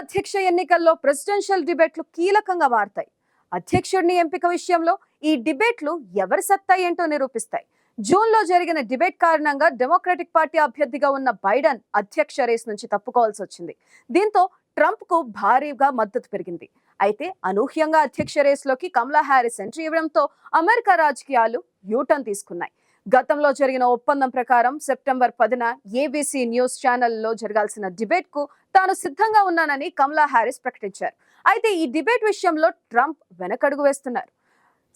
అధ్యక్ష ఎన్నికల్లో ప్రెసిడెన్షియల్ డిబేట్లు కీలకంగా మారతాయి. అధ్యక్షుడిని ఎంపిక విషయంలో ఈ డిబేట్లు ఎవరి సత్తా ఏంటో నిరూపిస్తాయి. జూన్లో జరిగిన డిబేట్ కారణంగా డెమోక్రటిక్ పార్టీ అభ్యర్థిగా ఉన్న బైడెన్ అధ్యక్ష రేస్ నుంచి తప్పుకోవాల్సి వచ్చింది. దీంతో ట్రంప్కు భారీగా మద్దతు పెరిగింది. అయితే అనూహ్యంగా అధ్యక్ష రేసులోకి కమలా హ్యారిస్ ఎంట్రీ ఇవ్వడంతో అమెరికా రాజకీయాలు యూటర్న్ తీసుకున్నాయి. గతంలో జరిగిన ఒప్పందం ప్రకారం సెప్టెంబర్ పదిన ఏబీసీ న్యూస్ ఛానల్లో జరగాల్సిన డిబేట్కు తాను సిద్ధంగా ఉన్నానని కమలా హ్యారిస్ ప్రకటించారు. అయితే ఈ డిబేట్ విషయంలో ట్రంప్ వెనకడుగు వేస్తున్నారు.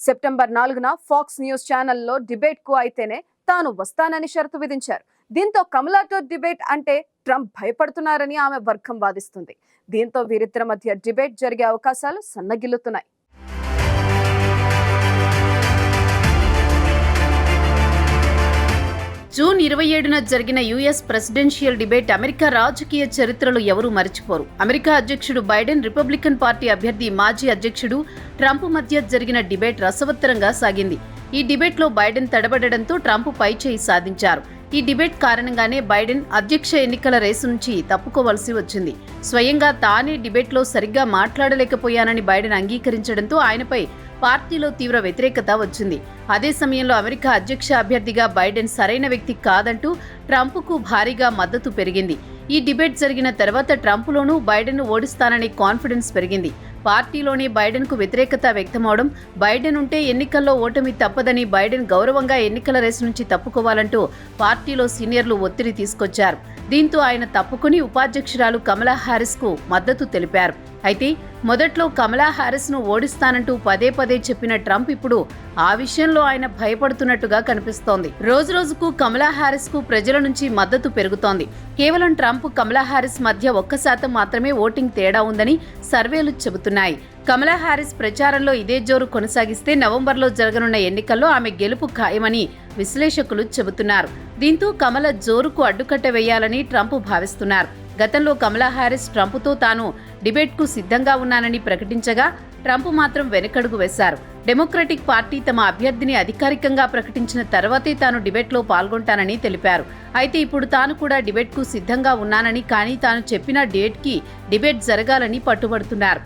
సెప్టెంబర్ నాలుగున ఫాక్స్ న్యూస్ ఛానల్లో డిబేట్కు అయితేనే తాను వస్తానని షరతు విధించారు. దీంతో కమలాతో డిబేట్ అంటే ట్రంప్ భయపడుతున్నారని ఆమె వర్గం వాదిస్తుంది. దీంతో వీరిద్దరి మధ్య డిబేట్ జరిగే అవకాశాలు సన్నగిల్లుతున్నాయి. జూన్ ఇరవై ఏడున జరిగిన యుఎస్ ప్రెసిడెన్షియల్ డిబేట్ అమెరికా రాజకీయ చరిత్రలో ఎవరూ మరిచిపోరు. అమెరికా అధ్యక్షుడు బైడెన్ రిపబ్లికన్ పార్టీ అభ్యర్థి మాజీ అధ్యక్షుడు ట్రంప్ మధ్య జరిగిన డిబేట్ రసవత్తరంగా సాగింది. ఈ డిబేట్లో బైడెన్ తడబడడంతో ట్రంప్ పైచేయి సాధించారు. ఈ డిబేట్ కారణంగానే బైడెన్ అధ్యక్ష ఎన్నికల రేసు నుంచి తప్పుకోవలసి వచ్చింది. స్వయంగా తానే డిబేట్లో సరిగ్గా మాట్లాడలేకపోయానని బైడెన్ అంగీకరించడంతో ఆయనపై పార్టీలో తీవ్ర వ్యతిరేకత వచ్చింది. అదే సమయంలో అమెరికా అధ్యక్ష అభ్యర్థిగా బైడెన్ సరైన వ్యక్తి కాదంటూ ట్రంప్కు భారీగా మద్దతు పెరిగింది. ఈ డిబేట్ జరిగిన తర్వాత ట్రంప్లోనూ బైడెన్ ఓడిస్తాననే కాన్ఫిడెన్స్ పెరిగింది. పార్టీలోనే బైడెన్కు వ్యతిరేకత వ్యక్తమవడం బైడెన్ ఉంటే ఎన్నికల్లో ఓటమి తప్పదని బైడెన్ గౌరవంగా ఎన్నికల రేసు నుంచి తప్పుకోవాలంటూ పార్టీలో సీనియర్లు ఒత్తిడి తీసుకొచ్చారు. దీంతో ఆయన తప్పుకుని ఉపాధ్యక్షురాలు కమలా హారిస్కు మద్దతు తెలిపారు. అయితే మొదట్లో కమలా హారిస్ను ఓడిస్తానంటూ పదే పదే చెప్పిన ట్రంప్ ఇప్పుడు ఆ విషయంలో ఆయన భయపడుతున్నట్టుగా కనిపిస్తోంది. రోజు రోజుకు కమలా హారిస్కు ప్రజల నుంచి మద్దతు పెరుగుతోంది. కేవలం ట్రంప్ కమలా హారిస్ మధ్య ఒక్క శాతం మాత్రమే ఓటింగ్ తేడా ఉందని సర్వేలు చెబుతున్నాయి. కమలా హారిస్ ప్రచారంలో ఇదే జోరు కొనసాగిస్తే నవంబర్లో జరగనున్న ఎన్నికల్లో ఆమె గెలుపు ఖాయమని విశ్లేషకులు చెబుతున్నారు. దీంతో కమల జోరుకు అడ్డుకట్ట వేయాలని ట్రంప్ భావిస్తున్నారు. గతంలో కమలా హారిస్ ట్రంప్తో తాను డిబేట్కు సిద్ధంగా ఉన్నానని ప్రకటించగా ట్రంప్ మాత్రం వెనకడుగు వేశారు. డెమోక్రటిక్ పార్టీ తమ అభ్యర్థిని అధికారికంగా ప్రకటించిన తర్వాతే తాను డిబేట్లో పాల్గొంటానని తెలిపారు. అయితే ఇప్పుడు తాను కూడా డిబేట్కు సిద్ధంగా ఉన్నానని కానీ తాను చెప్పిన డేట్కి డిబేట్ జరగాలని పట్టుబడుతున్నారు.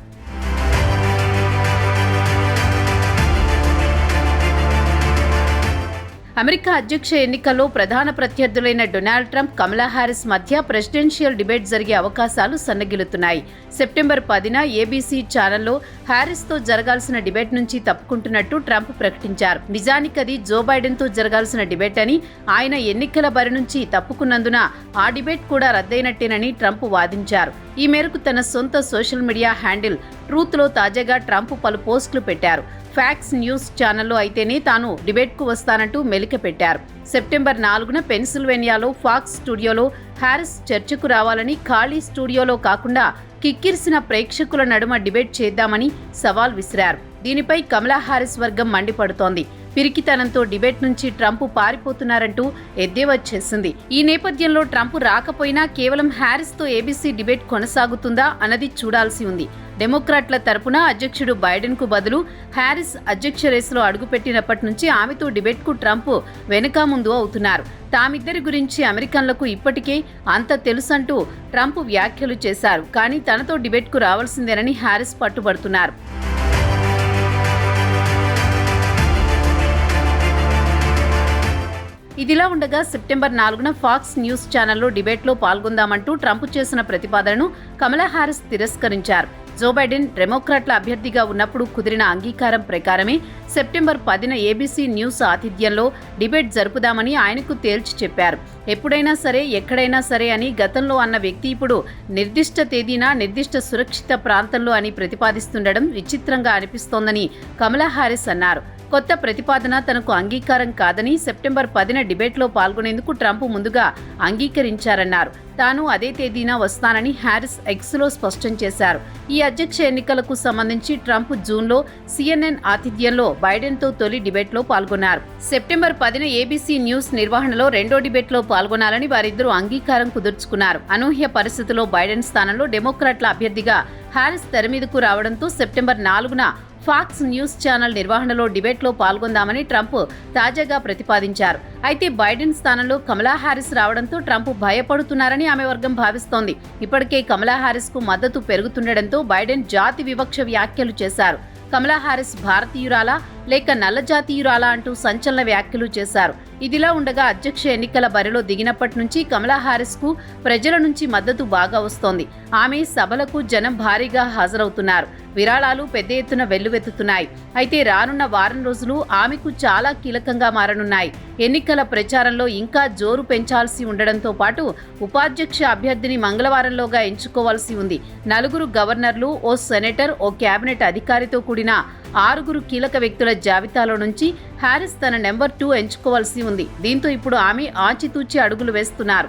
అమెరికా అధ్యక్ష ఎన్నికల్లో ప్రధాన ప్రత్యర్థులైన డొనాల్డ్ ట్రంప్ కమలా హారిస్ మధ్య ప్రెసిడెన్షియల్ డిబేట్ జరిగే అవకాశాలు సన్నగిలుతున్నాయి సెప్టెంబర్ పదిన ఏబీసీ ఛానల్లో హారిస్తో జరగాల్సిన డిబేట్ నుంచి తప్పుకుంటున్నట్టు ట్రంప్ ప్రకటించారు. నిజానికి అది జో బైడెన్తో జరగాల్సిన డిబేట్ అని ఆయన ఎన్నికల బరి నుంచి తప్పుకున్నందున ఆ డిబేట్ కూడా రద్దయినట్టేనని ట్రంప్ వాదించారు. ఈ మేరకు తన సొంత సోషల్ మీడియా హ్యాండిల్ ట్రూత్లో తాజాగా ట్రంప్ పలు పోస్టులు పెట్టారు. ఫ్యాక్స్ న్యూస్ ఛానల్లో అయితేనే తాను డిబేట్కు వస్తానంటూ మెలిక పెట్టారు. సెప్టెంబర్ నాలుగున పెన్సిల్వేనియాలో ఫాక్స్ స్టూడియోలో హ్యారిస్ చర్చకు రావాలని ఖాళీ స్టూడియోలో కాకుండా కిక్కిరిసిన ప్రేక్షకుల నడుమ డిబేట్ చేద్దామని సవాల్ విసిరారు. దీనిపై కమలా హారిస్ వర్గం మండిపడుతోంది. పిరికితనంతో డిబేట్ నుంచి ట్రంప్ పారిపోతున్నారంటూ ఎద్దేవా చేసింది. ఈ నేపథ్యంలో ట్రంప్ రాకపోయినా కేవలం హ్యారిస్తో ఏబీసీ డిబేట్ కొనసాగుతుందా అన్నది చూడాల్సి ఉంది. డెమోక్రాట్ల తరపున అధ్యక్షుడు బైడెన్కు బదులు హ్యారిస్ అధ్యక్ష రేసులో అడుగుపెట్టినప్పటి నుంచి ఆమెతో డిబేట్కు ట్రంప్ వెనుక ముందు అవుతున్నారు. తామిద్దరి గురించి అమెరికన్లకు ఇప్పటికే అంత తెలుసంటూ ట్రంప్ వ్యాఖ్యలు చేశారు. కానీ తనతో డిబేట్కు రావాల్సిందేనని హ్యారిస్ పట్టుబడుతున్నారు. ఇదిలా ఉండగా సెప్టెంబర్ నాలుగున ఫాక్స్ న్యూస్ ఛానల్లో డిబేట్లో పాల్గొందామంటూ ట్రంప్ చేసిన ప్రతిపాదనను కమలా హారిస్ తిరస్కరించారు. జో బైడెన్ డెమోక్రాట్ల అభ్యర్థిగా ఉన్నప్పుడు కుదిరిన అంగీకారం ప్రకారమే సెప్టెంబర్ పదిన ఏబీసీ న్యూస్ ఆతిథ్యంలో డిబేట్ జరుపుదామని ఆయనకు తేల్చి చెప్పారు. ఎప్పుడైనా సరే ఎక్కడైనా సరే అని గతంలో అన్న వ్యక్తి ఇప్పుడు నిర్దిష్ట తేదీన నిర్దిష్ట సురక్షిత ప్రాంతంలో అని ప్రతిపాదిస్తుండడం విచిత్రంగా అనిపిస్తోందని కమలా హారిస్ అన్నారు. కొత్త ప్రతిపాదన తనకు అంగీకారం కాదని సెప్టెంబర్ పదిన డిబేట్లో పాల్గొనేందుకు ట్రంప్ ముందుగా అంగీకరించారన్నారు. తాను అదే తేదీన వస్తానని హ్యారిస్ ఎక్స్లో స్పష్టం చేశారు. ఈ అధ్యక్ష ఎన్నికలకు సంబంధించి ట్రంప్ జూన్లో సిఎన్ఎన్ ఆతిథ్యంలో బైడెన్తో తొలి డిబేట్లో పాల్గొన్నారు. సెప్టెంబర్ పదిన ఏబీసీ న్యూస్ నిర్వహణలో రెండో డిబేట్లో పాల్గొనాలని వారిద్దరూ అంగీకారం కుదుర్చుకున్నారు. అనూహ్య పరిస్థితిలో బైడెన్ స్థానంలో డెమోక్రాట్ల అభ్యర్థిగా హ్యారిస్ తెర మీదకు రావడంతో సెప్టెంబర్ నాలుగున ఫాక్స్ న్యూస్ ఛానల్ నిర్వహణలో డిబేట్లో పాల్గొందామని ట్రంప్ తాజాగా ప్రతిపాదించారు. అయితే బైడెన్ స్థానంలో కమలా హారిస్ రావడంతో ట్రంప్ భయపడుతున్నారని ఆమె వర్గం భావిస్తోంది. ఇప్పటికే కమలా హ్యారిస్కు మద్దతు పెరుగుతుండటంతో బైడెన్ జాతి వివక్ష వ్యాఖ్యలు చేశారు. కమలా హారిస్ భారతీయురాలా లేక నల్ల జాతీయురాలా అంటూ సంచలన వ్యాఖ్యలు చేశారు. ఇదిలా ఉండగా అధ్యక్ష ఎన్నికల బరిలో దిగినప్పటి నుంచి కమలా హారిస్కు ప్రజల నుంచి మద్దతు బాగా వస్తోంది. ఆమె సభలకు జనం భారీగా హాజరవుతున్నారు. విరాళాలు పెద్ద ఎత్తున వెల్లువెత్తుతున్నాయి. అయితే రానున్న వారం రోజులు ఆమెకు చాలా కీలకంగా మారనున్నాయి. ఎన్నికల ప్రచారంలో ఇంకా జోరు పెంచాల్సి ఉండడంతో పాటు ఉపాధ్యక్ష అభ్యర్థిని మంగళవారంలోగా ఎంచుకోవాల్సి ఉంది. నలుగురు గవర్నర్లు ఓ సెనేటర్ ఓ కేబినెట్ అధికారితో కూడిన ఆరుగురు కీలక వ్యక్తుల జాబితాలో నుంచి హ్యారిస్ తన నెంబర్ టూ ఎంచుకోవాల్సి ఉంది. దీంతో ఇప్పుడు ఆమె ఆచితూచి అడుగులు వేస్తున్నారు.